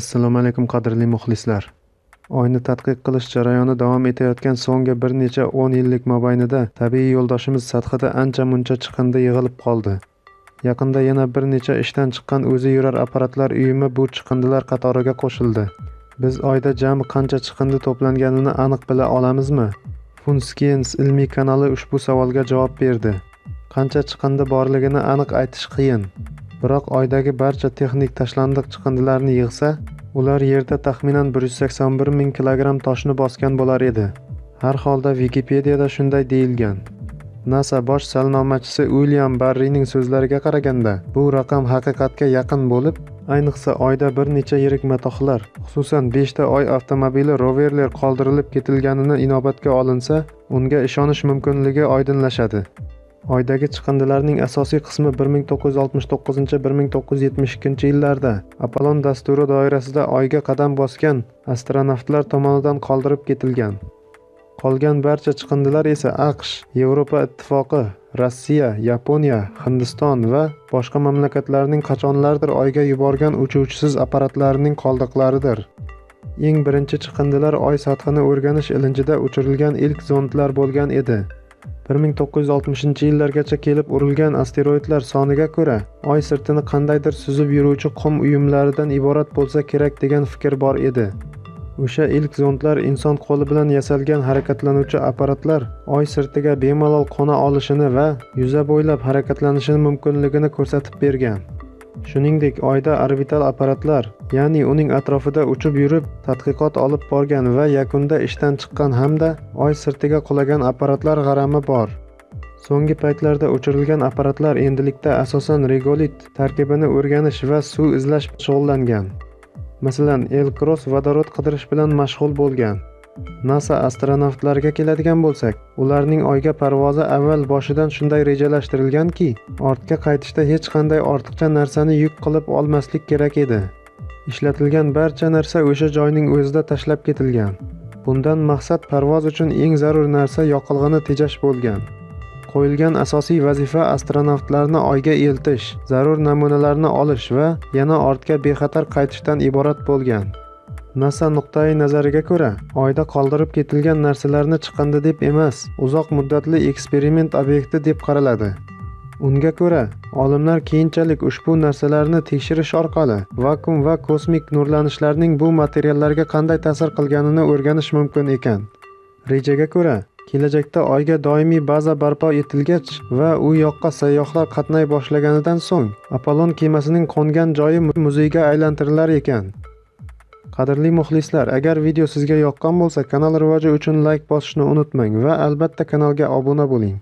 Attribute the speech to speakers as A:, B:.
A: Assalomu alaykum qadrli muxlislar. Oyni tadqiq qilish jarayoni davom etayotgan so'nggi bir necha 10 yillik mobaynida tabiiy yo'ldoshimiz sathida ancha-muncha chiqindi yig'ilib qoldi. Yaqinda yana bir necha ishdan chiqqan o'zi yurar apparatlar uyumi bu chiqindilar qatoriga qo'shildi. Biz oyda jami qancha chiqindi to'planganini aniq bila olamizmi? Funskiens ilmiy kanali ushbu savolga javob berdi. Qancha chiqindi borligini aniq aytish qiyin. Biroq oydagi barcha texnik tashlandiq chiqindilarni yig'sa, ular Yerda taxminan 181 ming kilogramm toshni bosgan bo'lar edi. Har holda Wikipediyada shunday deyilgan. NASA bosh salnomachisi Uilyam Barrining so'zlariga qaraganda, bu raqam haqiqatga yaqin bo'lib, ayniqsa oyda bir necha yirik matohlar, xususan 5 ta oy avtomobili roverlar qoldirilib ketilganini inobatga olinsa, unga ishonish mumkinligi oydinlashadi. Oydagi chiqindilarning asosiy qismi 1969-1972 yillarda Apollon dasturi doirasida Oyga qadam bosgan astronavtlar tomonidan qoldirib ketilgan. Qolgan barcha chiqindilar esa AQSh, Yevropa Ittifoqi, Rossiya, Yaponiya, Hindiston va boshqa mamlakatlarning qachonlardir Oyga yuborgan uchuvchisiz apparatlarining qoldiqlaridir. Eng birinchi chiqindilar Oy sathini o'rganish ilinjida uchirilgan ilk zondlar bo'lgan edi. 1960 yillargacha kelib urilgan asteroidlar soniga ko'ra oy sirtini qandaydir suzib yuruvchi qum uyumlaridan iborat bo'lsa kerak degan fikr bor edi. O'sha ilk zondlar inson qo'li bilan yasalgan harakatlanuvchi apparatlar oy sirtiga bemalol qo'na olishini va yuza bo'ylab harakatlanishini mumkinligini ko'rsatib bergan. Shuningdek oyda orbital apparatlar ya'ni uning atrofida uchib yurib tadqiqot olib borgan va yakunda ishdan chiqqan hamda oy sirtiga qulagan apparatlar g'arami bor. So'nggi paytlarda uchirilgan apparatlar endilikda asosan regolit tarkibini o'rganish va suv izlash shug'ullangan. Masalan el-kros vodorod qidirish bilan mashg'ul bo'lgan. Nasa astronavtlariga keladigan bo'lsak ularning oyga parvozi avval boshidan shunday rejalashtirilganki ortga qaytishda hech qanday ortiqcha narsani yuk qilib olmaslik kerak edi. Ishlatilgan barcha narsa o'sha joyning o'zida tashlab ketilgan. Bundan maqsad parvoz uchun eng zarur narsa yoqilg'ini tejash bo'lgan. Qo'yilgan asosiy vazifa astronavtlarni oyga eltish zarur namunalarni olish va yana ortga bexatar qaytishdan iborat bo'lgan. Nasa nuqtai nazariga ko'ra oyda qoldirib ketilgan narsalarni chiqindi deb emas uzoq muddatli eksperiment obyekti deb qaraladi. Unga ko'ra olimlar keyinchalik ushbu narsalarni tekshirish orqali vakuum va kosmik nurlanishlarning bu materiallarga qanday ta'sir qilganini o'rganish mumkin ekan. Rejaga ko'ra kelajakda oyga doimiy baza barpo etilgach va u yoqqa sayyohlar qatnay boshlaganidan so'ng apollon kemasining qo'ngan joyi muzeyga aylantirilar ekan. Qadrli muxlislar agar video sizga yoqqan bo'lsa kanal rivoji uchun layk bosishni unutmang va albatta kanalga obuna bo'ling.